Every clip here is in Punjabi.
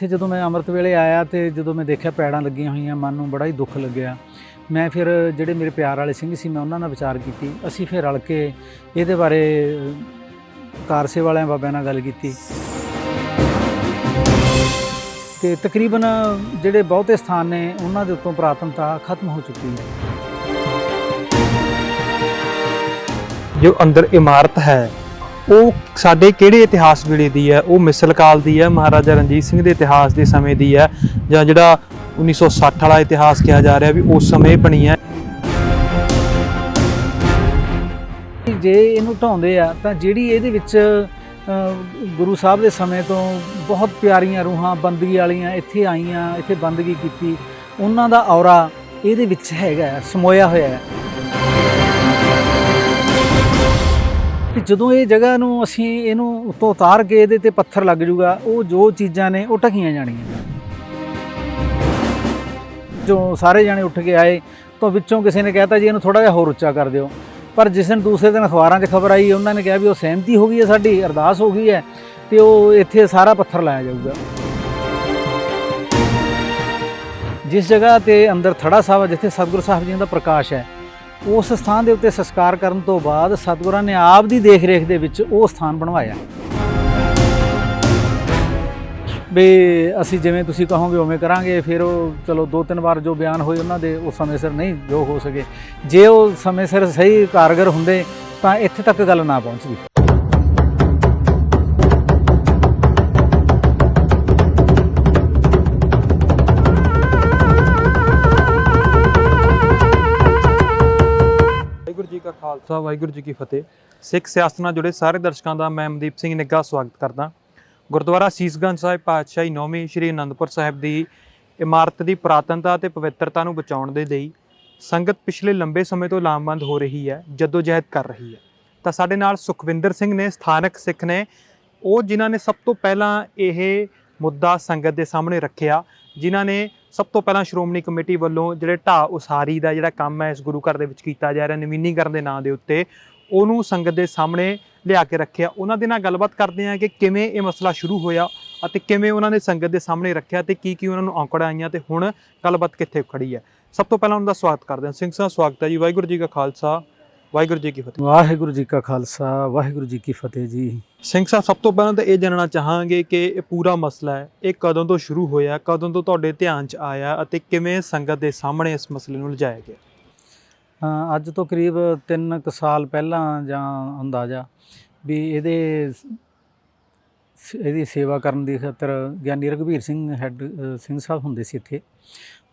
ਇੱਥੇ ਜਦੋਂ ਮੈਂ ਅੰਮ੍ਰਿਤ ਵੇਲੇ ਆਇਆ ਤੇ ਜਦੋਂ ਮੈਂ ਦੇਖਿਆ ਪੈੜਾਂ ਲੱਗੀਆਂ ਹੋਈਆਂ ਮਨ ਨੂੰ ਬੜਾ ਹੀ ਦੁੱਖ ਲੱਗਿਆ। ਮੈਂ ਫਿਰ ਜਿਹੜੇ ਮੇਰੇ ਪਿਆਰ ਵਾਲੇ ਸਿੰਘ ਸੀ ਮੈਂ ਉਹਨਾਂ ਨਾਲ ਵਿਚਾਰ ਕੀਤੀ। ਅਸੀਂ ਫਿਰ ਰਲ ਕੇ ਇਹਦੇ ਬਾਰੇ ਅ, ਕਾਰਸੇ ਵਾਲਿਆਂ ਬਾਬਿਆਂ ਨਾਲ ਗੱਲ ਕੀਤੀ। ਤੇ ਤਕਰੀਬਨ ਜਿਹੜੇ ਬਹੁਤੇ ਸਥਾਨ ਨੇ ਉਹਨਾਂ ਦੇ ਉੱਤੋਂ ਪ੍ਰਾਤਨਤਾ ਖਤਮ ਹੋ ਚੁੱਕੀ ਹੈ। ਜੋ ਅੰਦਰ ਇਮਾਰਤ ਹੈ ਉਹ ਸਾਡੇ ਕਿਹੜੇ ਇਤਿਹਾਸ ਵੇਲੇ ਦੀ ਹੈ? ਉਹ ਮਿਸਲ ਕਾਲ ਦੀ ਹੈ, ਮਹਾਰਾਜਾ ਰਣਜੀਤ ਸਿੰਘ ਦੇ ਇਤਿਹਾਸ ਦੇ ਸਮੇਂ ਦੀ ਹੈ ਜਾਂ ਜਿਹੜਾ 1960 ਵਾਲਾ ਇਤਿਹਾਸ ਕਿਹਾ ਜਾ ਰਿਹਾ ਵੀ ਉਸ ਸਮੇਂ ਬਣੀ ਹੈ। ਜੇ ਇਹਨੂੰ ਢਾਉਂਦੇ ਆ, ਤਾਂ ਜਿਹੜੀ ਇਹਦੇ ਵਿੱਚ ਗੁਰੂ ਸਾਹਿਬ ਦੇ ਸਮੇਂ ਤੋਂ ਬਹੁਤ ਪਿਆਰੀਆਂ ਰੂਹਾਂ, ਬੰਦਗੀ ਵਾਲੀਆਂ ਇੱਥੇ ਆਈਆਂ, ਇੱਥੇ ਬੰਦਗੀ ਕੀਤੀ, ਉਹਨਾਂ ਦਾ ਔਰਾ ਇਹਦੇ ਵਿੱਚ ਹੈਗਾ, ਸਮੋਇਆ ਹੋਇਆ ਹੈ। ਕਿ ਜਦੋਂ ਇਹ ਜਗ੍ਹਾ ਨੂੰ ਅਸੀਂ ਇਹਨੂੰ ਉੱਤੋਂ ਉਤਾਰ ਕੇ ਇਹਦੇ ਤੇ ਪੱਥਰ ਲੱਗ ਜੂਗਾ ਉਹ ਜੋ ਚੀਜ਼ਾਂ ਨੇ ਉਹ ਢਕੀਆਂ ਜਾਣਗੀਆਂ। ਜੋ ਸਾਰੇ ਜਾਣੇ ਉੱਠ ਕੇ ਆਏ ਤਾਂ ਵਿੱਚੋਂ ਕਿਸੇ ਨੇ ਕਹਿਤਾ ਜੀ ਇਹਨੂੰ ਥੋੜਾ ਜਿਹਾ ਹੋਰ ਉੱਚਾ ਕਰ ਦਿਓ। ਪਰ ਜਿਸ ਦਿਨ ਦੂਸਰੇ ਦਿਨ ਅਖਬਾਰਾਂ 'ਚ ਖਬਰ ਆਈ ਉਹਨਾਂ ਨੇ ਕਿਹਾ ਵੀ ਉਹ ਸਹਿਮਤੀ ਹੋ ਗਈ ਹੈ ਸਾਡੀ ਅਰਦਾਸ ਹੋ ਗਈ ਹੈ ਤੇ ਉਹ ਇੱਥੇ ਸਾਰਾ ਪੱਥਰ ਲਾਇਆ ਜਾਊਗਾ। ਜਿਸ ਜਗ੍ਹਾ ਤੇ ਅੰਦਰ ਥੜਾ ਸਾਹਿਬ ਹੈ, ਜਿੱਥੇ ਸਤਿਗੁਰੂ ਸਾਹਿਬ ਜੀ ਦਾ ਪ੍ਰਕਾਸ਼ ਹੈ ਉਸ ਸਥਾਨ ਦੇ ਉੱਤੇ ਸੰਸਕਾਰ ਕਰਨ ਤੋਂ ਬਾਅਦ ਸਤਿਗੁਰਾਂ ਨੇ ਆਪ ਦੀ ਦੇਖ-ਰੇਖ ਦੇ ਵਿੱਚ ਉਹ ਸਥਾਨ ਬਣਵਾਇਆ। ਵੀ ਅਸੀਂ ਜਿਵੇਂ ਤੁਸੀਂ ਕਹੋਗੇ ਉਵੇਂ ਕਰਾਂਗੇ, ਫਿਰ ਉਹ ਚਲੋ ਦੋ ਤਿੰਨ ਵਾਰ ਜੋ ਬਿਆਨ ਹੋਏ ਉਹਨਾਂ ਦੇ, ਉਹ ਸਮੇਂ ਸਿਰ ਨਹੀਂ ਜੋ ਹੋ ਸਕੇ। ਜੇ ਉਹ ਸਮੇਂ ਸਿਰ ਸਹੀ ਕਾਰਗਰ ਹੁੰਦੇ, ਤਾਂ ਇੱਥੇ ਤੱਕ ਗੱਲ ਨਾ ਪਹੁੰਚਦੀ। ਖਾਲਸਾ ਵਾਹਿਗੁਰੂ ਜੀ ਕੀ ਫਤਿਹ। ਸਿੱਖ ਸਿਆਸਤ ਨਾਲ ਜੁੜੇ ਸਾਰੇ ਦਰਸ਼ਕਾਂ ਦਾ ਮੈਂ ਮਨਦੀਪ ਸਿੰਘ ਨਿੱਗਾ ਸਵਾਗਤ ਕਰਦਾ ਗੁਰਦੁਆਰਾ ਸੀਸਗੰਜ ਸਾਹਿਬ ਪਾਤਸ਼ਾਹੀ ਨੌਵੀਂ ਸ਼੍ਰੀ ਅਨੰਦਪੁਰ ਸਾਹਿਬ ਦੀ ਇਮਾਰਤ ਦੀ ਪੁਰਾਤਨਤਾ ਤੇ ਪਵਿੱਤਰਤਾ ਨੂੰ ਬਚਾਉਣ ਦੇ ਲਈ ਸੰਗਤ ਪਿਛਲੇ ਲੰਬੇ ਸਮੇਂ ਤੋਂ ਲਾਮਬੰਦ ਹੋ ਰਹੀ ਹੈ ਜਦੋਂ ਜਹਿਦ ਕਰ ਰਹੀ ਹੈ। ਤਾਂ ਸਾਡੇ ਨਾਲ ਸੁਖਵਿੰਦਰ ਸਿੰਘ ਨੇ, ਸਥਾਨਕ ਸਿੱਖ ਨੇ। ਉਹ ਜਿਨ੍ਹਾਂ ਨੇ ਸਭ ਤੋਂ ਪਹਿਲਾਂ ਇਹ ਮੁੱਦਾ ਸੰਗਤ ਦੇ ਸਾਹਮਣੇ ਰੱਖਿਆ, ਜਿਨ੍ਹਾਂ ਨੇ ਸਭ ਤੋਂ ਪਹਿਲਾਂ ਸ਼੍ਰੋਮਣੀ ਕਮੇਟੀ ਵੱਲੋਂ ਜਿਹੜੇ ਢਾਹ ਉਸਾਰੀ ਦਾ ਜਿਹੜਾ ਕੰਮ ਹੈ, ਇਸ ਗੁਰੂ ਘਰ ਦੇ ਵਿੱਚ ਕੀਤਾ ਜਾ ਰਿਹਾ, ਨਵੀਨੀਕਰਨ ਦੇ ਨਾਂ ਦੇ ਉੱਤੇ, ਉਹਨੂੰ ਸੰਗਤ ਦੇ ਸਾਹਮਣੇ ਲਿਆ ਕੇ ਰੱਖਿਆ। ਉਹਨਾਂ ਦੇ ਨਾਲ ਗੱਲਬਾਤ ਕਰਦੇ ਹਾਂ ਕਿ ਕਿਵੇਂ ਇਹ ਮਸਲਾ ਸ਼ੁਰੂ ਹੋਇਆ ਅਤੇ ਕਿਵੇਂ ਉਹਨਾਂ ਨੇ ਸੰਗਤ ਦੇ ਸਾਹਮਣੇ ਰੱਖਿਆ ਤੇ ਕੀ ਕੀ ਉਹਨਾਂ ਨੂੰ ਔਂਕੜਾਂ ਆਈਆਂ ਤੇ ਹੁਣ ਗੱਲਬਾਤ ਕਿੱਥੇ ਖੜੀ ਹੈ। ਸਭ ਤੋਂ ਪਹਿਲਾਂ ਉਹਨਾਂ ਦਾ ਸਵਾਗਤ ਕਰਦੇ ਹਾਂ। ਸਿੰਘ ਸਾਹਿਬ, ਸਵਾਗਤ ਹੈ ਜੀ। ਵਾਹਿਗੁਰੂ ਜੀ ਕਾ ਖਾਲਸਾ। ਵਾਹਿਗੁਰੂ ਜੀ ਕੀ ਫਤਿਹ। ਵਾਹਿਗੁਰੂ ਜੀ ਕਾ ਖਾਲਸਾ ਵਾਹਿਗੁਰੂ ਜੀ ਕੀ ਫਤਿਹ ਜੀ। ਸਿੰਘ ਸਾਹਿਬ ਸਭ ਤੋਂ ਪਹਿਲਾਂ ਤਾਂ ਇਹ ਜਾਣਨਾ ਚਾਹਾਂਗੇ ਕਿ ਇਹ ਪੂਰਾ ਮਸਲਾ ਹੈ। ਇਹ ਕਦੋਂ ਤੋਂ ਸ਼ੁਰੂ ਹੋਇਆ ਕਦੋਂ ਤੋਂ ਤੁਹਾਡੇ ਧਿਆਨ 'ਚ ਆਇਆ ਅਤੇ ਕਿਵੇਂ ਸੰਗਤ ਦੇ ਸਾਹਮਣੇ ਇਸ ਮਸਲੇ ਨੂੰ ਲਿਜਾਇਆ ਗਿਆ? ਅੱਜ ਤੋਂ ਕਰੀਬ 3 ਕੁ ਸਾਲ ਪਹਿਲਾਂ ਜਾਂ ਅੰਦਾਜ਼ਾ ਵੀ ਇਹਦੇ ਇਹਦੀ ਸੇਵਾ ਕਰਨ ਦੀ ਖਾਤਰ ਗਿਆਨੀ ਰਘਵੀਰ ਸਿੰਘ ਹੈੱਡ ਸਿੰਘ ਸਾਹਿਬ ਹੁੰਦੇ ਸੀ ਇੱਥੇ।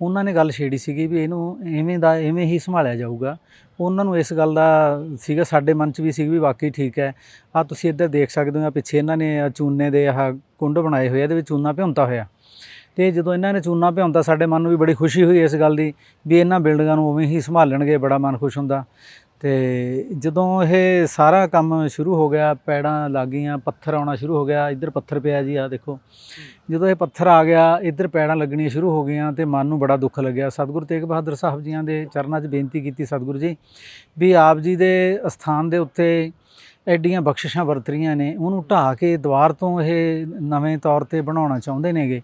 ਉਹਨਾਂ ਨੇ ਗੱਲ ਛੇੜੀ ਸੀਗੀ ਵੀ ਇਹਨੂੰ ਐਵੇਂ ਦਾ ਐਵੇਂ ਹੀ ਸੰਭਾਲਿਆ ਜਾਊਗਾ। ਉਹਨਾਂ ਨੂੰ ਇਸ ਗੱਲ ਦਾ ਸੀਗਾ, ਸਾਡੇ ਮਨ 'ਚ ਵੀ ਸੀ ਵੀ ਵਾਕਈ ਠੀਕ ਹੈ। ਆ ਤੁਸੀਂ ਇੱਧਰ ਦੇਖ ਸਕਦੇ ਹੋ, ਆਹ ਪਿੱਛੇ ਇਹਨਾਂ ਨੇ ਚੂਨੇ ਦੇ ਆਹ ਕੁੰਡ ਬਣਾਏ ਹੋਏ ਆ, ਇਹਦੇ ਵਿੱਚ ਚੂਨਾ ਭਿਉਂਤਾ ਹੋਇਆ। ਤੇ ਜਦੋਂ ਇਹਨਾਂ ਨੇ ਚੂਨਾ ਭਿਉਂਦਾ ਸਾਡੇ ਮਨ ਨੂੰ ਵੀ ਬੜੀ ਖੁਸ਼ੀ ਹੋਈ ਇਸ ਗੱਲ ਦੀ ਵੀ ਇਹਨਾਂ ਬਿਲਡਿੰਗਾਂ ਨੂੰ ਉਵੇਂ ਹੀ ਸੰਭਾਲਣਗੇ, ਬੜਾ ਮਨ ਖੁਸ਼ ਹੁੰਦਾ। ਤੇ ਜਦੋਂ ਇਹ ਸਾਰਾ ਕੰਮ ਸ਼ੁਰੂ ਹੋ ਗਿਆ, ਪੈੜਾਂ ਲੱਗ ਗਈਆਂ, ਪੱਥਰ ਆਉਣਾ ਸ਼ੁਰੂ ਹੋ ਗਿਆ, ਇੱਧਰ ਪੱਥਰ ਪਿਆ ਜੀ ਆ ਦੇਖੋ। ਜਦੋਂ ਇਹ ਪੱਥਰ ਆ ਗਿਆ, ਇੱਧਰ ਪੈੜਾਂ ਲੱਗਣੀਆਂ ਸ਼ੁਰੂ ਹੋ ਗਈਆਂ ਤੇ ਮਨ ਨੂੰ ਬੜਾ ਦੁੱਖ ਲੱਗਿਆ। ਸਤਿਗੁਰੂ ਤੇਗ ਬਹਾਦਰ ਸਾਹਿਬ ਜੀਆਂ ਦੇ ਚਰਨਾਂ 'ਚ ਬੇਨਤੀ ਕੀਤੀ ਸਤਿਗੁਰੂ ਜੀ, ਵੀ ਆਪ ਜੀ ਦੇ ਅਸਥਾਨ ਦੇ ਉੱਤੇ ਐਡੀਆਂ ਬਖਸ਼ਿਸ਼ਾਂ ਵਰਤ ਰਹੀਆਂ ਨੇ, ਉਹਨੂੰ ਢਾਹ ਕੇ ਦੁਆਰ ਤੋਂ ਇਹ ਨਵੇਂ ਤੌਰ ਤੇ ਬਣਾਉਣਾ ਚਾਹੁੰਦੇ ਨੇਗੇ।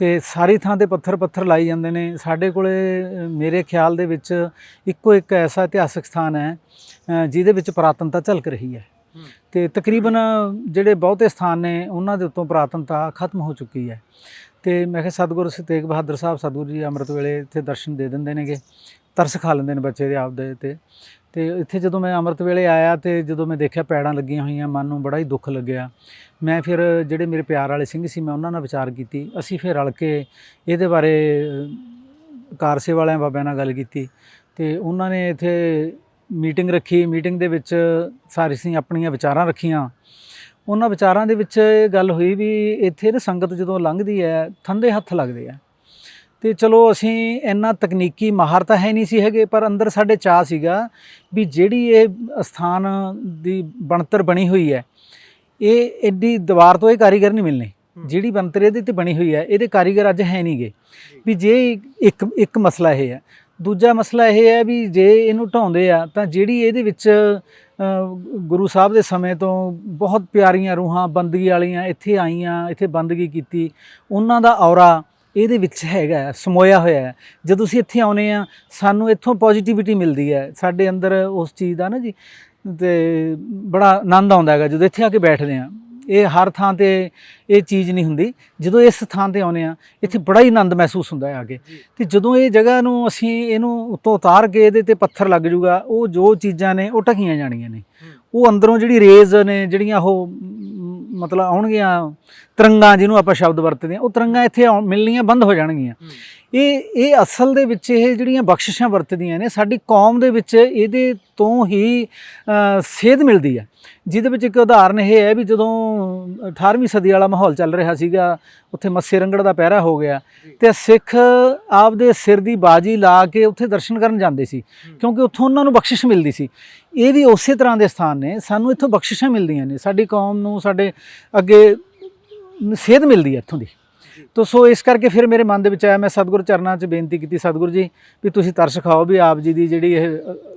ਤੇ ਸਾਰੀ ਥਾਂ ਤੇ ਪੱਥਰ ਪੱਥਰ ਲਾਈ ਜਾਂਦੇ ਨੇ। ਸਾਡੇ ਕੋਲੇ ਮੇਰੇ ਖਿਆਲ ਦੇ ਵਿੱਚ ਇੱਕੋ ਇੱਕ ਐਸਾ ਇਤਿਹਾਸਕ ਸਥਾਨ ਹੈ ਜਿਹਦੇ ਵਿੱਚ ਪੁਰਾਤਨਤਾ ਝਲਕ ਰਹੀ ਹੈ। ਤੇ ਤਕਰੀਬਨ ਜਿਹੜੇ ਬਹੁਤੇ ਸਥਾਨ ਨੇ ਉਹਨਾਂ ਦੇ ਉੱਤੋਂ ਪੁਰਾਤਨਤਾ ਖਤਮ ਹੋ ਚੁੱਕੀ ਹੈ। ਤੇ ਮੈਂ ਕਿਹਾ ਸਤਿਗੁਰੂ ਤੇਗ ਬਹਾਦਰ ਸਾਹਿਬ ਸਤਿਗੁਰੂ ਜੀ ਅੰਮ੍ਰਿਤ ਵੇਲੇ ਇੱਥੇ ਦਰਸ਼ਨ ਦੇ ਦਿੰਦੇ ਨੇਗੇ ਤਰਸ ਖਾ ਲੈਂਦੇ ਨੇ ਬੱਚੇ ਦੇ ਆਪਦੇ ਤੇ। ਤੇ ਇੱਥੇ ਜਦੋਂ ਮੈਂ ਅੰਮ੍ਰਿਤ ਵੇਲੇ ਆਇਆ ਤੇ ਜਦੋਂ ਮੈਂ ਦੇਖਿਆ ਪੈੜਾਂ ਲੱਗੀਆਂ ਹੋਈਆਂ ਮਨ ਨੂੰ ਬੜਾ ਹੀ ਦੁੱਖ ਲੱਗਿਆ। ਮੈਂ ਫਿਰ ਜਿਹੜੇ ਮੇਰੇ ਪਿਆਰ ਵਾਲੇ ਸਿੰਘ ਸੀ ਮੈਂ ਉਹਨਾਂ ਨਾਲ ਵਿਚਾਰ ਕੀਤੀ। ਅਸੀਂ ਫਿਰ ਰਲ ਕੇ ਇਹਦੇ ਬਾਰੇ ਅ, ਕਾਰਸੇ ਵਾਲਿਆਂ ਬਾਬਿਆਂ ਨਾਲ ਗੱਲ ਕੀਤੀ ਤੇ ਉਹਨਾਂ ਨੇ ਇੱਥੇ ਮੀਟਿੰਗ ਰੱਖੀ। ਮੀਟਿੰਗ ਦੇ ਵਿੱਚ ਸਾਰੇ ਅਸੀਂ ਆਪਣੀਆਂ ਵਿਚਾਰਾਂ ਰੱਖੀਆਂ। ਉਹਨਾਂ ਵਿਚਾਰਾਂ ਦੇ ਵਿੱਚ ਇਹ ਗੱਲ ਹੋਈ ਵੀ ਇੱਥੇ ਨਾ ਸੰਗਤ ਜਦੋਂ ਲੰਘਦੀ ਹੈ ਥੰਦੇ ਹੱਥ ਲੱਗਦੇ ਆ। ਤੇ ਚਲੋ ਅਸੀਂ ਇੰਨਾ ਤਕਨੀਕੀ ਮਾਹਰ ਤਾਂ ਹੈ ਨਹੀਂ ਸੀ ਹੈਗੇ ਪਰ ਅੰਦਰ ਸਾਡੇ ਚਾਹ ਸੀਗਾ ਵੀ ਜਿਹੜੀ ਇਹ ਸਥਾਨ ਦੀ ਬਣਤਰ ਬਣੀ ਹੋਈ ਹੈ ਇਹ ਐਡੀ ਦੀਵਾਰ ਤੋਂ ਇਹ ਕਾਰੀਗਰ ਨਹੀਂ ਮਿਲਨੇ। ਜਿਹੜੀ ਬਣਤਰ ਇਹਦੇ ਤੇ ਬਣੀ ਹੋਈ ਹੈ ਇਹਦੇ ਕਾਰੀਗਰ ਅੱਜ ਹੈ ਨਹੀਂਗੇ। ਵੀ ਜੇ ਇੱਕ ਇੱਕ ਮਸਲਾ ਇਹ ਹੈ। ਦੂਜਾ ਮਸਲਾ ਇਹ ਹੈ ਵੀ ਜੇ ਇਹਨੂੰ ਢਾਉਂਦੇ ਆ ਤਾਂ ਜਿਹੜੀ ਇਹਦੇ ਵਿੱਚ ਗੁਰੂ ਸਾਹਿਬ ਦੇ ਸਮੇਂ ਤੋਂ ਬਹੁਤ ਪਿਆਰੀਆਂ ਰੂਹਾਂ ਬੰਦਗੀ ਵਾਲੀਆਂ ਇੱਥੇ ਆਈਆਂ ਇੱਥੇ ਬੰਦਗੀ ਕੀਤੀ ਉਹਨਾਂ ਦਾ ਔਰਾ ਇਹਦੇ ਵਿੱਚ ਹੈਗਾ ਸਮੋਇਆ ਹੋਇਆ ਹੈ। ਜਦੋਂ ਅਸੀਂ ਇੱਥੇ ਆਉਨੇ ਆ ਸਾਨੂੰ ਇੱਥੋਂ ਪੋਜ਼ਿਟਿਵਿਟੀ ਮਿਲਦੀ ਹੈ। ਸਾਡੇ ਅੰਦਰ ਉਸ ਚੀਜ਼ ਦਾ ਨਾ ਜੀ ਤੇ ਬੜਾ ਆਨੰਦ ਆਉਂਦਾ ਹੈਗਾ ਜਦੋਂ ਇੱਥੇ ਆ ਕੇ ਬੈਠਦੇ ਆ ਇਹ ਹਰ ਥਾਂ ਤੇ ਇਹ ਚੀਜ਼ ਨਹੀਂ ਹੁੰਦੀ। ਜਦੋਂ ਇਸ ਥਾਂ ਤੇ ਆਉਨੇ ਆ ਇੱਥੇ ਬੜਾ ਹੀ ਆਨੰਦ ਮਹਿਸੂਸ ਹੁੰਦਾ ਹੈ ਆ ਕੇ। ਤੇ ਜਦੋਂ ਇਹ ਜਗ੍ਹਾ ਨੂੰ ਅਸੀਂ ਇਹਨੂੰ ਉੱਤੋਂ ਉਤਾਰ ਕੇ ਇਹਦੇ ਤੇ ਪੱਥਰ ਲੱਗ ਜੂਗਾ ਉਹ ਜੋ ਚੀਜ਼ਾਂ ਨੇ ਉਹ ਢਕੀਆਂ ਜਾਣੀਆਂ ਨੇ। ਉਹ ਅੰਦਰੋਂ ਜਿਹੜੀ ਰੇਜ਼ ਨੇ ਜਿਹੜੀਆਂ ਉਹ ਮਤਲਬ ਆਉਣਗੀਆਂ ਤਰੰਗਾਂ ਜਿਹਨੂੰ ਆਪਾਂ ਸ਼ਬਦ ਵਰਤਦੇ ਆ ਉਹ ਤਰੰਗਾਂ ਇੱਥੇ ਮਿਲਣੀਆਂ ਬੰਦ ਹੋ ਜਾਣਗੀਆਂ। ਇਹ ਇਹ ਅਸਲ ਦੇ ਵਿੱਚ ਇਹ ਜਿਹੜੀਆਂ ਬਖਸ਼ਿਸ਼ਾਂ ਵਰਤਦੀਆਂ ਨੇ ਸਾਡੀ ਕੌਮ ਦੇ ਵਿੱਚ ਇਹਦੇ ਤੋਂ ਹੀ ਸੇਧ ਮਿਲਦੀ ਹੈ ਜਿਹਦੇ ਵਿੱਚ ਇੱਕ ਉਦਾਹਰਨ ਇਹ ਹੈ ਵੀ ਜਦੋਂ 18ਵੀਂ ਸਦੀ ਵਾਲਾ ਮਾਹੌਲ ਚੱਲ ਰਿਹਾ ਸੀਗਾ ਉੱਥੇ ਮੱਸੇ ਰੰਗੜ ਦਾ ਪਹਿਰਾ ਹੋ ਗਿਆ ਤੇ ਸਿੱਖ ਆਪਦੇ ਸਿਰ ਦੀ ਬਾਜੀ ਲਾ ਕੇ ਉੱਥੇ ਦਰਸ਼ਨ ਕਰਨ ਜਾਂਦੇ ਸੀ ਕਿਉਂਕਿ ਉੱਥੋਂ ਉਹਨਾਂ ਨੂੰ ਬਖਸ਼ਿਸ਼ ਮਿਲਦੀ ਸੀ। ਇਹ ਵੀ ਉਸੇ ਤਰ੍ਹਾਂ ਦੇ ਸਥਾਨ ਨੇ ਸਾਨੂੰ ਇੱਥੋਂ ਬਖਸ਼ਿਸ਼ਾਂ ਮਿਲਦੀਆਂ ਨੇ। ਸਾਡੀ ਕੌਮ ਨੂੰ ਸਾਡੇ ਅੱਗੇ ਸੇਧ ਮਿਲਦੀ ਹੈ ਇੱਥੋਂ ਦੀ। ਤੋ ਸੋ ਇਸ ਕਰਕੇ ਫਿਰ ਮੇਰੇ ਮਨ ਦੇ ਵਿੱਚ ਆਇਆ ਮੈਂ ਸਤਿਗੁਰ ਚਰਨਾਂ 'ਚ ਬੇਨਤੀ ਕੀਤੀ ਸਤਿਗੁਰ ਜੀ ਵੀ ਤੁਸੀਂ ਤਰਸ ਖਾਓ ਵੀ ਆਪ ਜੀ ਦੀ ਜਿਹੜੀ ਇਹ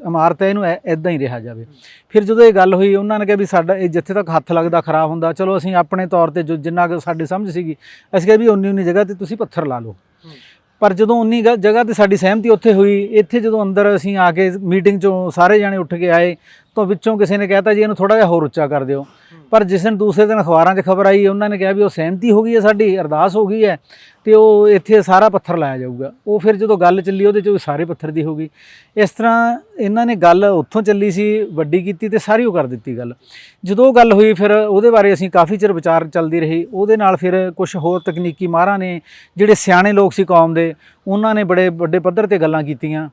ਇਮਾਰਤ ਹੈ ਇਹਨੂੰ ਐਦਾਂ ਹੀ ਰਿਹਾ ਜਾਵੇ। ਫਿਰ ਜਦੋਂ ਇਹ ਗੱਲ ਹੋਈ ਉਹਨਾਂ ਨੇ ਕਿਹਾ ਵੀ ਸਾਡਾ ਇਹ ਜਿੱਥੇ ਤੱਕ ਹੱਥ ਲੱਗਦਾ ਖਰਾਬ ਹੁੰਦਾ ਚਲੋ ਅਸੀਂ ਆਪਣੇ ਤੌਰ ਤੇ ਜੋ ਜਿੰਨਾ ਕੁ ਸਾਡੀ ਸਮਝ ਸੀਗੀ ਅਸੀਂ ਕਿਹਾ ਵੀ ਉਨੀ ਉਨੀ ਜਗ੍ਹਾ ਤੇ ਤੁਸੀਂ ਪੱਥਰ ਲਾ ਲਓ। ਪਰ ਜਦੋਂ ਉਨੀ ਜਗ੍ਹਾ ਤੇ ਸਾਡੀ ਸਹਿਮਤੀ ਉੱਥੇ ਹੋਈ ਇੱਥੇ ਜਦੋਂ ਅੰਦਰ ਅਸੀਂ ਆ ਕੇ ਮੀਟਿੰਗ 'ਚੋਂ ਸਾਰੇ ਜਾਣੇ ਉੱਠ ਕੇ ਆਏ ਤਾਂ ਵਿੱਚੋਂ ਕਿਸੇ ਨੇ ਕਹਿਤਾ ਜੀ ਇਹਨੂੰ ਥੋੜਾ ਜਿਹਾ ਹੋਰ ਉੱਚਾ ਕਰ ਦਿਓ। ਪਰ ਜਿਸ ਦਿਨ ਦੂਸਰੇ ਦਿਨ ਅਖਬਾਰਾਂ 'ਚ ਖਬਰ ਆਈ, ਉਹਨਾਂ ਨੇ ਕਿਹਾ ਵੀ ਉਹ ਸਹਿਮਤੀ ਹੋ ਗਈ ਹੈ ਸਾਡੀ, ਅਰਦਾਸ ਹੋ ਗਈ ਹੈ ਤੇ ਉਹ ਇੱਥੇ ਸਾਰਾ ਪੱਥਰ ਲਾਇਆ ਜਾਊਗਾ। ਉਹ ਫਿਰ ਜਦੋਂ ਗੱਲ ਚੱਲੀ, ਉਹਦੇ 'ਚ ਵੀ ਸਾਰੇ ਪੱਥਰ ਦੀ ਹੋ ਗਈ। ਇਸ ਤਰ੍ਹਾਂ ਇਹਨਾਂ ਨੇ ਗੱਲ ਉੱਥੋਂ ਚੱਲੀ ਸੀ, ਵੱਡੀ ਕੀਤੀ ਤੇ ਸਾਰੀ ਉਹ ਕਰ ਦਿੱਤੀ ਗੱਲ। ਜਦੋਂ ਉਹ ਗੱਲ ਹੋਈ, ਫਿਰ ਉਹਦੇ ਬਾਰੇ ਅਸੀਂ ਕਾਫੀ ਚਿਰ ਵਿਚਾਰ ਚੱਲਦੀ ਰਹੀ। ਉਹਦੇ ਨਾਲ ਫਿਰ ਕੁਝ ਹੋਰ ਤਕਨੀਕੀ ਮਾਹਰਾਂ ਨੇ, ਜਿਹੜੇ ਸਿਆਣੇ ਲੋਕ ਸੀ ਕੌਮ ਦੇ ਉਹਨਾਂ ਨੇ ਬੜੇ ਵੱਡੇ ਪੱਧਰ ਤੇ ਗੱਲਾਂ ਕੀਤੀਆਂ।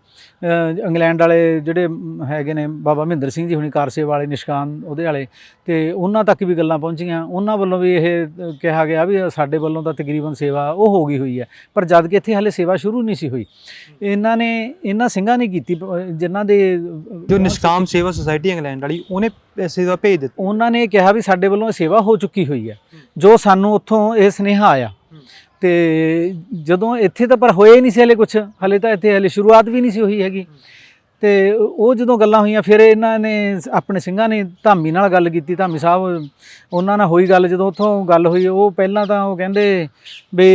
ਇੰਗਲੈਂਡ ਵਾਲੇ ਜਿਹੜੇ ਹੈਗੇ ਨੇ ਬਾਬਾ ਮਹਿੰਦਰ ਸਿੰਘ ਜੀ ਹੁਣੀ ਕਾਰਸੇ ਵਾਲੇ ਨਿਸ਼ਕਾਨ ਉਹਦੇ ਵਾਲੇ ਤੇ ਉਹਨਾਂ ਤੱਕ ਵੀ ਗੱਲਾਂ ਪਹੁੰਚੀਆਂ। ਉਹਨਾਂ ਵੱਲੋਂ ਵੀ ਇਹ ਕਿਹਾ ਗਿਆ ਵੀ ਸਾਡੇ ਵੱਲੋਂ ਤਾਂ ਤਕਰੀਬਨ ਸੇਵਾ ਉਹ ਹੋ ਗਈ ਹੋਈ ਹੈ ਪਰ ਜਦ ਕਿ ਇੱਥੇ ਹਾਲੇ ਸੇਵਾ ਸ਼ੁਰੂ ਨਹੀਂ ਸੀ ਹੋਈ। ਇਹਨਾਂ ਨੇ ਇਹਨਾਂ ਸਿੰਘਾਂ ਨੇ ਕੀਤੀ ਜਿਨ੍ਹਾਂ ਦੇ ਜੋ ਨਿਸ਼ਕਾਮ ਸੇਵਾ ਸੁਸਾਇਟੀ ਇੰਗਲੈਂਡ ਵਾਲੀ ਉਹਨੇ ਦਾ ਭੇਜ ਦਿੱਤਾ। ਉਹਨਾਂ ਨੇ ਕਿਹਾ ਵੀ ਸਾਡੇ ਵੱਲੋਂ ਸੇਵਾ ਹੋ ਚੁੱਕੀ ਹੋਈ ਹੈ। ਜੋ ਸਾਨੂੰ ਉੱਥੋਂ ਇਹ ਸੁਨੇਹਾ ਆਇਆ ਤੇ ਜਦੋਂ ਇੱਥੇ ਤਾਂ ਪਰ ਹੋਏ ਹੀ ਨਹੀਂ ਸੀ ਹਲੇ ਕੁਝ ਹਲੇ ਤਾਂ ਇੱਥੇ ਹਲੇ ਸ਼ੁਰੂਆਤ ਵੀ ਨਹੀਂ ਸੀ ਹੋਈ ਹੈਗੀ। ਤੇ ਉਹ ਜਦੋਂ ਗੱਲਾਂ ਹੋਈਆਂ, ਫਿਰ ਇਹਨਾਂ ਨੇ ਆਪਣੇ ਸਿੰਘਾਂ ਨੇ ਧਾਮੀ ਨਾਲ ਗੱਲ ਕੀਤੀ, ਧਾਮੀ ਸਾਹਿਬ, ਉਹਨਾਂ ਨਾਲ ਹੋਈ ਗੱਲ, ਜਦੋਂ ਉੱਥੋਂ ਗੱਲ ਹੋਈ, ਉਹ ਪਹਿਲਾਂ ਤਾਂ ਉਹ ਕਹਿੰਦੇ ਵੀ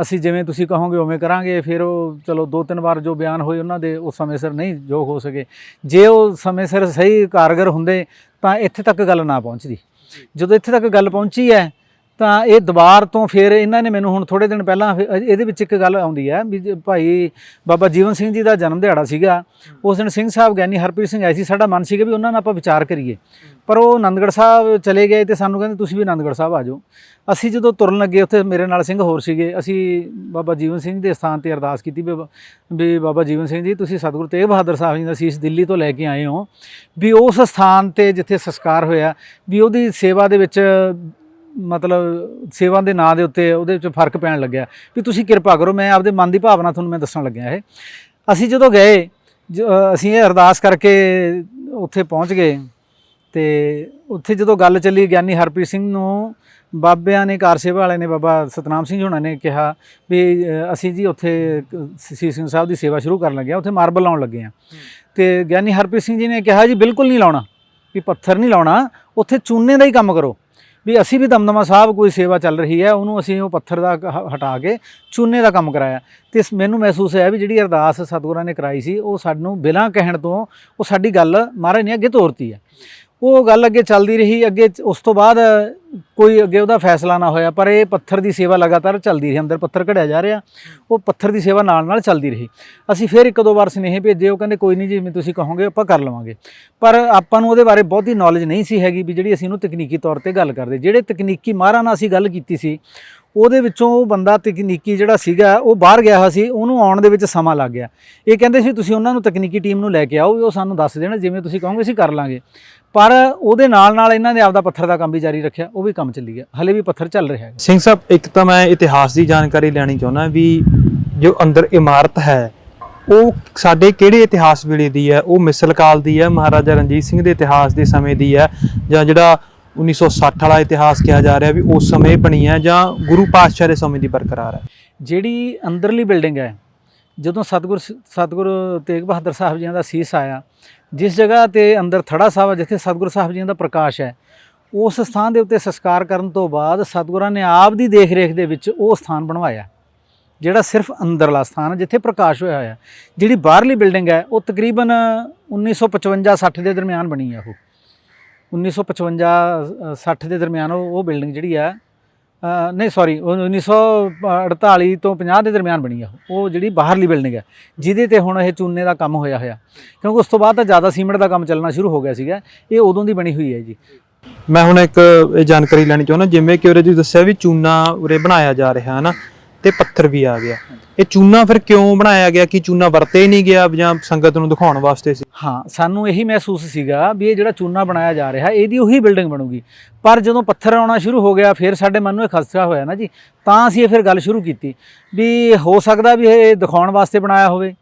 ਅਸੀਂ ਜਿਵੇਂ ਤੁਸੀਂ ਕਹੋਗੇ ਉਵੇਂ ਕਰਾਂਗੇ, ਫਿਰ ਉਹ ਚਲੋ ਦੋ ਤਿੰਨ ਵਾਰ ਜੋ ਬਿਆਨ ਹੋਏ ਉਹਨਾਂ ਦੇ, ਉਸ ਸਮੇਂ ਸਿਰ ਨਹੀਂ ਜੋ ਹੋ ਸਕੇ। ਜੇ ਉਹ ਸਮੇਂ ਸਿਰ ਸਹੀ ਕਾਰਗਰ ਹੁੰਦੇ, ਤਾਂ ਇੱਥੇ ਤੱਕ ਗੱਲ ਨਾ ਪਹੁੰਚਦੀ। ਜਦੋਂ ਇੱਥੇ ਤੱਕ ਗੱਲ ਪਹੁੰਚੀ ਹੈ ਤਾਂ ਇਹ ਦੁਬਾਰ ਤੋਂ ਫਿਰ ਇਹਨਾਂ ਨੇ ਮੈਨੂੰ ਹੁਣ ਥੋੜੇ ਦਿਨ ਪਹਿਲਾਂ ਫਿਰ ਇਹਦੇ ਵਿੱਚ ਇੱਕ ਗੱਲ ਆਉਂਦੀ ਹੈ ਵੀ ਜੇ ਭਾਈ ਬਾਬਾ ਜੀਵਨ ਸਿੰਘ ਜੀ ਦਾ ਜਨਮ ਦਿਹਾੜਾ ਸੀਗਾ, ਉਸ ਦਿਨ ਸਿੰਘ ਸਾਹਿਬ ਗਿਆਨੀ ਹਰਪ੍ਰੀਤ ਸਿੰਘ ਆਏ ਸੀ, ਸਾਡਾ ਮਨ ਸੀਗਾ ਵੀ ਉਹਨਾਂ ਨਾਲ ਆਪਾਂ ਵਿਚਾਰ ਕਰੀਏ। ਪਰ ਉਹ ਆਨੰਦਗੜ੍ਹ ਸਾਹਿਬ ਚਲੇ ਗਏ ਤੇ ਸਾਨੂੰ ਕਹਿੰਦੇ ਤੁਸੀਂ ਵੀ ਆਨੰਦਗੜ੍ਹ ਸਾਹਿਬ ਆ ਜਾਓ। ਅਸੀਂ ਜਦੋਂ ਤੁਰਨ ਲੱਗੇ ਉੱਥੇ ਮੇਰੇ ਨਾਲ ਸਿੰਘ ਹੋਰ ਸੀਗੇ, ਅਸੀਂ ਬਾਬਾ ਜੀਵਨ ਸਿੰਘ ਦੇ ਸਥਾਨ ਤੇ ਅਰਦਾਸ ਕੀਤੀ ਵੀ ਬਾ- ਵੀ ਬਾਬਾ ਜੀਵਨ ਸਿੰਘ ਜੀ, ਤੁਸੀਂ ਸਤਿਗੁਰੂ ਤੇਗ ਬਹਾਦਰ ਸਾਹਿਬ ਜੀ ਦਾ ਸੀਸ ਦਿੱਲੀ ਤੋਂ ਲੈ ਕੇ ਆਏ ਹੋ। ਵੀ ਉਸ ਸਥਾਨ ਤੇ ਜਿੱਥੇ ਸੰਸਕਾਰ ਹੋਇਆ, ਵੀ ਉਹਦੀ ਸੇਵਾ ਦੇ ਵਿੱਚ ਮਤਲਬ ਸੇਵਾ ਦੇ ਨਾਂ ਦੇ ਉੱਤੇ ਉਹਦੇ ਵਿੱਚ ਫ਼ਰਕ ਪੈਣ ਲੱਗਿਆ। ਵੀ ਤੁਸੀਂ ਕਿਰਪਾ ਕਰੋ ਮੈਂ ਆਪਦੇ ਮਨ ਦੀ ਭਾਵਨਾ ਤੁਹਾਨੂੰ ਮੈਂ ਦੱਸਣ ਲੱਗਿਆ ਇਹ। ਅਸੀਂ ਜਦੋਂ ਗਏ ਅਸੀਂ ਇਹ ਅਰਦਾਸ ਕਰਕੇ ਉੱਥੇ ਪਹੁੰਚ ਗਏ ਤੇ ਉੱਥੇ ਜਦੋਂ ਗੱਲ ਚੱਲੀ ਗਿਆਨੀ ਹਰਪ੍ਰੀਤ ਸਿੰਘ ਨੂੰ ਬਾਬਿਆਂ ਨੇ ਕਾਰ ਸੇਵਾ ਵਾਲੇ ਨੇ ਬਾਬਾ ਸਤਨਾਮ ਸਿੰਘ ਹੁਣਾਂ ਨੇ ਕਿਹਾ ਵੀ ਅਸੀਂ ਜੀ ਉੱਥੇ ਸੀਸ ਸਿੰਘ ਸਾਹਿਬ ਦੀ ਸੇਵਾ ਸ਼ੁਰੂ ਕਰਨ ਲੱਗੇ ਆ ਉੱਥੇ ਮਾਰਬਲ ਲਾਉਣ ਲੱਗੇ ਆ ਤੇ ਗਿਆਨੀ ਹਰਪ੍ਰੀਤ ਸਿੰਘ ਜੀ ਨੇ ਕਿਹਾ ਜੀ ਬਿਲਕੁਲ ਨਹੀਂ ਲਾਉਣਾ ਵੀ ਪੱਥਰ ਨਹੀਂ ਲਾਉਣਾ ਉੱਥੇ ਚੂਨੇ ਦਾ ਹੀ ਕੰਮ ਕਰੋ। ਵੀ ਅਸੀਂ ਵੀ ਦਮਦਮਾ ਸਾਹਿਬ ਕੋਈ ਸੇਵਾ ਚੱਲ ਰਹੀ ਹੈ, ਉਹਨੂੰ ਅਸੀਂ ਉਹ ਪੱਥਰ ਦਾ ਹ- ਹਟਾ ਕੇ ਚੂਨੇ ਦਾ ਕੰਮ ਕਰਾਇਆ। ਤੇ ਮੈਨੂੰ ਮਹਿਸੂਸ ਹੋਇਆ ਵੀ ਜਿਹੜੀ ਅਰਦਾਸ ਸਤਿਗੁਰਾਂ ਨੇ ਕਰਾਈ ਸੀ, ਉਹ ਸਾਨੂੰ ਬਿਨਾਂ ਕਹਿਣ ਤੋਂ ਉਹ ਸਾਡੀ ਗੱਲ ਮਹਾਰਾਜ ਨੇ ਅੱਗੇ ਤੋਰਤੀ ਹੈ। ਉਹ ਗੱਲ ਅੱਗੇ ਚੱਲਦੀ ਰਹੀ, ਅੱਗੇ ਉਸ ਤੋਂ ਬਾਅਦ ਕੋਈ ਅੱਗੇ ਉਹਦਾ ਫੈਸਲਾ ਨਾ ਹੋਇਆ, ਪਰ ਇਹ ਪੱਥਰ ਦੀ ਸੇਵਾ ਲਗਾਤਾਰ ਚੱਲਦੀ ਰਹੀ, ਅੰਦਰ ਪੱਥਰ ਘੜਿਆ ਜਾ ਰਿਹਾ, ਉਹ ਪੱਥਰ ਦੀ ਸੇਵਾ ਨਾਲ ਨਾਲ ਚੱਲਦੀ ਰਹੀ। ਅਸੀਂ ਫਿਰ ਇੱਕ ਦੋ ਵਾਰ ਸੁਨੇਹੇ ਭੇਜੇ, ਉਹ ਕਹਿੰਦੇ ਕੋਈ ਨਹੀਂ ਜਿਵੇਂ ਤੁਸੀਂ ਕਹੋਗੇ ਆਪਾਂ ਕਰ ਲਵਾਂਗੇ। ਪਰ ਆਪਾਂ ਨੂੰ ਉਹਦੇ ਬਾਰੇ ਬਹੁਤੀ ਨੌਲੇਜ ਨਹੀਂ ਸੀ ਹੈਗੀ ਵੀ ਜਿਹੜੀ ਅਸੀਂ ਉਹਨੂੰ ਤਕਨੀਕੀ ਤੌਰ ਤੇ ਗੱਲ ਕਰਦੇ। ਜਿਹੜੇ ਤਕਨੀਕੀ ਮਾਹਰਾਂ ਨਾਲ ਅਸੀਂ ਗੱਲ ਕੀਤੀ ਸੀ ਉਹਦੇ ਵਿੱਚੋਂ ਉਹ ਬੰਦਾ ਤਕਨੀਕੀ ਜਿਹੜਾ ਸੀਗਾ, ਉਹ ਬਾਹਰ ਗਿਆ ਹੋਇਆ ਸੀ, ਉਹਨੂੰ ਆਉਣ ਦੇ ਵਿੱਚ ਸਮਾਂ ਲੱਗ ਗਿਆ। ਇਹ ਕਹਿੰਦੇ ਸੀ, ਤੁਸੀਂ ਉਹਨਾਂ ਨੂੰ ਤਕਨੀਕੀ ਟੀਮ ਨੂੰ ਲੈ ਕੇ ਆਓ ਵੀ ਉਹ ਸਾਨੂੰ ਦੱਸ ਦੇਣ, ਜਿਵੇਂ ਤੁਸੀਂ ਕਹੋਗੇ, ਅਸੀਂ ਕਰ ਲਾਂਗੇ। ਪਰ ਉਹਦੇ ਨਾਲ ਨਾਲ ਇਹਨਾਂ ਨੇ ਆਪਦਾ ਪੱਥਰ ਦਾ ਕੰਮ ਵੀ ਜਾਰੀ ਰੱਖਿਆ, ਉਹ ਵੀ ਕੰਮ ਚੱਲੀ ਗਿਆ। ਹਲੇ ਵੀ ਪੱਥਰ ਚੱਲ ਰਿਹਾ ਹੈ ਸਿੰਘ ਸਾਹਿਬ, ਇੱਕ ਤਾਂ ਮੈਂ ਇਤਿਹਾਸ ਦੀ ਜਾਣਕਾਰੀ ਲੈਣੀ ਚਾਹੁੰਦਾ ਵੀ ਜੋ ਅੰਦਰ ਇਮਾਰਤ ਹੈ, ਉਹ ਸਾਡੇ ਕਿਹੜੇ ਇਤਿਹਾਸ ਵੇਲੇ ਦੀ ਹੈ? ਉਹ ਮਿਸਲ ਕਾਲ ਦੀ ਹੈ, ਮਹਾਰਾਜਾ ਰਣਜੀਤ ਸਿੰਘ ਦੇ ਇਤਿਹਾਸ ਦੇ ਸਮੇਂ ਦੀ ਹੈ, ਜਾਂ ਜਿਹੜਾ 1960 ਵਾਲਾ ਇਤਿਹਾਸ ਕਿਹਾ ਜਾ ਰਿਹਾ ਵੀ ਉਸ ਸਮੇਂ ਬਣੀ ਹੈ ਜਾਂ ਗੁਰੂ ਪਾਤਸ਼ਾਹ ਦੇ ਸਮੇਂ ਦੀ ਬਰਕਰਾਰ ਹੈ। ਜਿਹੜੀ ਅੰਦਰਲੀ ਬਿਲਡਿੰਗ ਹੈ ਜਦੋਂ ਸਤਿਗੁਰ ਸ- ਸਤਿਗੁਰ ਤੇਗ ਬਹਾਦਰ ਸਾਹਿਬ ਜੀਆਂ ਦਾ ਸੀਸ ਆਇਆ ਜਿਸ ਜਗ੍ਹਾ ਤੇ ਅੰਦਰ ਥੜਾ ਸਾਹਿਬ ਹੈ, ਜਿੱਥੇ ਸਤਿਗੁਰੂ ਸਾਹਿਬ ਜੀ ਦਾ ਪ੍ਰਕਾਸ਼ ਹੈ ਉਸ ਸਥਾਨ ਦੇ ਉੱਤੇ ਸੰਸਕਾਰ ਕਰਨ ਤੋਂ ਬਾਅਦ ਸਤਿਗੁਰਾਂ ਨੇ ਆਪ ਦੀ ਦੇਖ ਰੇਖ ਦੇ ਵਿੱਚ ਉਹ ਸਥਾਨ ਬਣਵਾਇਆ ਜਿਹੜਾ ਸਿਰਫ ਅੰਦਰਲਾ ਸਥਾਨ ਹੈ ਜਿੱਥੇ ਪ੍ਰਕਾਸ਼ ਹੋਇਆ ਹੋਇਆ ਜਿਹੜੀ ਬਾਹਰਲੀ ਬਿਲਡਿੰਗ ਹੈ ਉਹ ਤਕਰੀਬਨ 1955-60 ਦੇ ਦਰਮਿਆਨ ਬਣੀ ਹੈ ਉਹ। 1955-60 ਦੇ ਦਰਮਿਆਨ ਉਹ ਉਹ ਬਿਲਡਿੰਗ ਜਿਹੜੀ ਹੈ ਅ, ਨਹੀਂ ਸੌਰੀ 1948 ਤੋਂ 50 ਦੇ ਦਰਮਿਆਨ ਬਣੀ ਆ ਉਹ। ਉਹ ਜਿਹੜੀ ਬਾਹਰਲੀ ਬਿਲਡਿੰਗ ਹੈ ਜਿਹਦੇ ਤੇ ਹੁਣ ਇਹ ਚੂਨੇ ਦਾ ਕੰਮ ਹੋਇਆ ਹੋਇਆ। ਕਿਉਂਕਿ ਉਸ ਤੋਂ ਬਾਅਦ ਤਾਂ ਜ਼ਿਆਦਾ ਸੀਮੈਂਟ ਦਾ ਕੰਮ ਚੱਲਣਾ ਸ਼ੁਰੂ ਹੋ ਗਿਆ ਸੀਗਾ। ਇਹ ਉਦੋਂ ਦੀ ਬਣੀ ਹੋਈ ਹੈ ਜੀ। ਮੈਂ ਹੁਣ ਇੱਕ ਇਹ ਜਾਣਕਾਰੀ ਲੈਣੀ ਚਾਹੁੰਦਾ ਜਿਵੇਂ ਕਿ ਉਰੇ ਤੁਸੀਂ ਦੱਸਿਆ ਵੀ ਚੂਨਾ ਉਰੇ ਬਣਾਇਆ ਜਾ ਰਿਹਾ ਹੈ ਨਾ? ਤੇ ਪੱਥਰ ਵੀ ਆ ਗਿਆ। ਇਹ ਚੂਨਾ ਫਿਰ ਕਿਉਂ ਬਣਾਇਆ ਗਿਆ ਕਿ ਚੂਨਾ ਵਰਤੇ ਨਹੀਂ ਗਿਆ ਜਾਂ ਸੰਗਤ ਨੂੰ ਦਿਖਾਉਣ ਵਾਸਤੇ ਸੀ? ਹਾਂ, ਸਾਨੂੰ ਇਹੀ ਮਹਿਸੂਸ ਸੀਗਾ ਵੀ ਇਹ ਜਿਹੜਾ ਚੂਨਾ ਬਣਾਇਆ ਜਾ ਰਿਹਾ, ਇਹਦੀ ਉਹੀ ਬਿਲਡਿੰਗ ਬਣੂਗੀ। ਪਰ ਜਦੋਂ ਪੱਥਰ ਆਉਣਾ ਸ਼ੁਰੂ ਹੋ ਗਿਆ, ਫਿਰ ਸਾਡੇ ਮਨ ਨੂੰ ਇਹ ਖਦਸ਼ਾ ਹੋਇਆ ਨਾ ਜੀ। ਤਾਂ ਅਸੀਂ ਇਹ ਫਿਰ ਗੱਲ ਸ਼ੁਰੂ ਕੀਤੀ ਵੀ ਹੋ ਸਕਦਾ ਵੀ ਇਹ ਦਿਖਾਉਣ ਵਾਸਤੇ ਬਣਾਇਆ ਹੋਵੇ।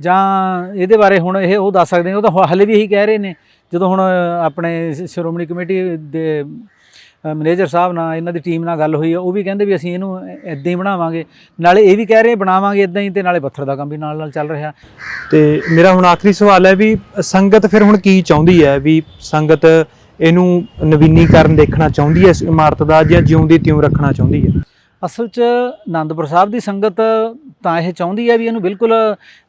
ਜਾਂ ਇਹਦੇ ਬਾਰੇ ਹੁਣ ਇਹ ਉਹ ਦੱਸ ਸਕਦੇ ਨੇ, ਉਹ ਤਾਂ ਹਲੇ ਵੀ ਇਹੀ ਕਹਿ ਰਹੇ ਨੇ। ਜਦੋਂ ਹੁਣ ਆਪਣੇ ਸ਼੍ਰੋਮਣੀ ਕਮੇਟੀ ਦੇ ਮੈਨੇਜਰ ਸਾਹਿਬ ਨਾਲ, ਇਹਨਾਂ ਦੀ ਟੀਮ ਨਾਲ ਗੱਲ ਹੋਈ ਆ, ਉਹ ਵੀ ਕਹਿੰਦੇ ਵੀ ਅਸੀਂ ਇਹਨੂੰ ਇਦਾਂ ਹੀ ਬਣਾਵਾਂਗੇ। ਨਾਲੇ ਇਹ ਵੀ ਕਹਿ ਰਹੇ ਬਣਾਵਾਂਗੇ ਇਦਾਂ ਹੀ ਤੇ ਨਾਲੇ ਪੱਥਰ ਦਾ ਕੰਮ ਵੀ ਨਾਲ ਨਾਲ ਚੱਲ ਰਿਹਾ। ਤੇ ਮੇਰਾ ਹੁਣ ਆਖਰੀ ਸਵਾਲ ਹੈ ਵੀ ਸੰਗਤ ਫਿਰ ਹੁਣ ਕੀ ਚਾਹੁੰਦੀ ਹੈ? ਵੀ ਸੰਗਤ ਇਹਨੂੰ ਨਵੀਨੀਕਰਨ ਦੇਖਣਾ ਚਾਹੁੰਦੀ ਹੈ, ਇਸ ਇਮਾਰਤ ਦਾ ਜਾਂ ਜਿਉਂਦੀ ਤਿਉਂ ਰੱਖਣਾ ਚਾਹੁੰਦੀ ਹੈ? ਅਸਲ 'ਚ ਆਨੰਦਪੁਰ ਸਾਹਿਬ ਦੀ ਸੰਗਤ ਤਾਂ ਇਹ ਚਾਹੁੰਦੀ ਹੈ ਵੀ ਇਹਨੂੰ ਬਿਲਕੁਲ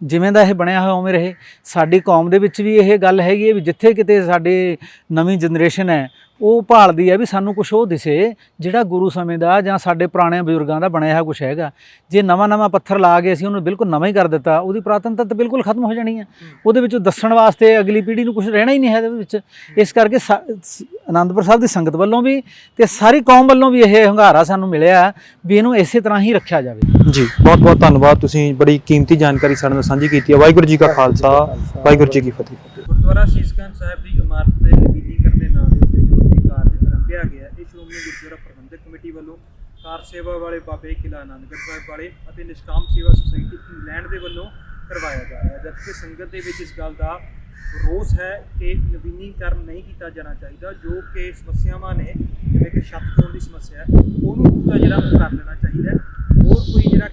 ਜਿਵੇਂ ਦਾ ਇਹ ਬਣਿਆ ਹੋਇਆ ਉਵੇਂ ਰਹੇ। ਸਾਡੀ ਕੌਮ ਦੇ ਵਿੱਚ ਵੀ ਇਹ ਗੱਲ ਹੈਗੀ ਹੈ ਵੀ ਜਿੱਥੇ ਕਿਤੇ ਸਾਡੇ ਨਵੀਂ ਜਨਰੇਸ਼ਨ ਹੈ ਉਹ ਭਾਲਦੀ ਹੈ ਵੀ ਸਾਨੂੰ ਕੁਝ ਉਹ ਦਿਸੇ ਜਿਹੜਾ ਗੁਰੂ ਸਮੇਂ ਦਾ ਜਾਂ ਸਾਡੇ ਪੁਰਾਣੇ ਬਜ਼ੁਰਗਾਂ ਦਾ ਬਣਿਆ ਹੋਇਆ ਕੁਝ ਹੈਗਾ। ਜੇ ਨਵਾਂ ਨਵਾਂ ਪੱਥਰ ਲਾ ਕੇ ਅਸੀਂ ਉਹਨੂੰ ਬਿਲਕੁਲ ਨਵਾਂ ਹੀ ਕਰ ਦਿੱਤਾ ਉਹਦੀ ਪੁਰਾਤਨਤਾ ਤਾਂ ਬਿਲਕੁਲ ਖਤਮ ਹੋ ਜਾਣੀ ਹੈ। ਉਹਦੇ ਵਿੱਚੋਂ ਦੱਸਣ ਵਾਸਤੇ ਅਗਲੀ ਪੀੜ੍ਹੀ ਨੂੰ ਕੁਝ ਰਹਿਣਾ ਹੀ ਨਹੀਂ ਹੈ ਇਹਦੇ ਵਿੱਚ। ਇਸ ਕਰਕੇ ਆਨੰਦਪੁਰ ਸਾਹਿਬ ਦੀ ਸੰਗਤ ਵੱਲੋਂ ਵੀ ਤੇ ਸਾਰੀ ਕੌਮ ਵੱਲੋਂ ਵੀ ਇਹ ਹੰਗਾਰਾ ਸਾਨੂੰ ਮਿਲਿਆ ਵੀ ਇਹਨੂੰ ਇਸੇ ਤਰ੍ਹਾਂ ਹੀ ਰੱਖਿਆ ਜਾਵੇ। ਜੀ ਬਹੁਤ ਬਹੁਤ ਧੰਨਵਾਦ। ਤੁਸੀਂ ਬੜੀ ਕੀਮਤੀ ਜਾਣਕਾਰੀ ਸਾਡੇ ਨਾਲ ਸਾਂਝੀ ਕੀਤੀ ਹੈ। ਵਾਹਿਗੁਰੂ ਜੀ ਕਾ ਖਾਲਸਾ ਵਾਹਿਗੁਰੂ ਜੀ ਕੀ ਫਤਿਹ। ਗੁਰਦੁਆਰਾ ਸੀਸਗੰਜ ਸਾਹਿਬ ਦੀ ਇਮਾਰਤ ਦੇ ਨਵੀਨੀਕਰਨ ਦੇ ਨਾਂ ਦੇ ਉੱਤੇ ਜੋ ਇਹ ਕਾਰਜ ਆਰੰਭਿਆ ਗਿਆ ਇਹ ਸ਼੍ਰੋਮਣੀ ਗੁਰਦੁਆਰਾ ਪ੍ਰਬੰਧਕ ਕਮੇਟੀ ਵੱਲੋਂ ਕਾਰ ਸੇਵਾ ਵਾਲੇ ਬਾਬੇ ਕਿਲਾ ਆਨੰਦਗੜ੍ਹ ਸਾਹਿਬ ਵਾਲੇ ਅਤੇ ਨਿਸ਼ਕਾਮ ਸੇਵਾ ਸੁਸਾਇਟੀ ਇੰਗਲੈਂਡ ਦੇ ਵੱਲੋਂ ਕਰਵਾਇਆ ਜਾ ਰਿਹਾ ਹੈ। ਜਦਕਿ ਸੰਗਤ ਦੇ ਵਿੱਚ ਇਸ ਗੱਲ ਦਾ ਰੋਸ ਹੈ ਕਿ ਨਵੀਨੀਕਰਨ ਨਹੀਂ ਕੀਤਾ ਜਾਣਾ ਚਾਹੀਦਾ, ਜੋ ਕਿ ਸਮੱਸਿਆਵਾਂ ਨੇ, ਜਿਵੇਂ ਕਿ ਛੱਤ ਤੋੜ ਦੀ ਸਮੱਸਿਆ ਉਹਨੂੰ ਪੂਰਾ ਜਿਹੜਾ ਉਹ ਕਰ ਲੈਣਾ ਚਾਹੀਦਾ ਹੋਰ ਕੋਈ ਜਿਹੜਾ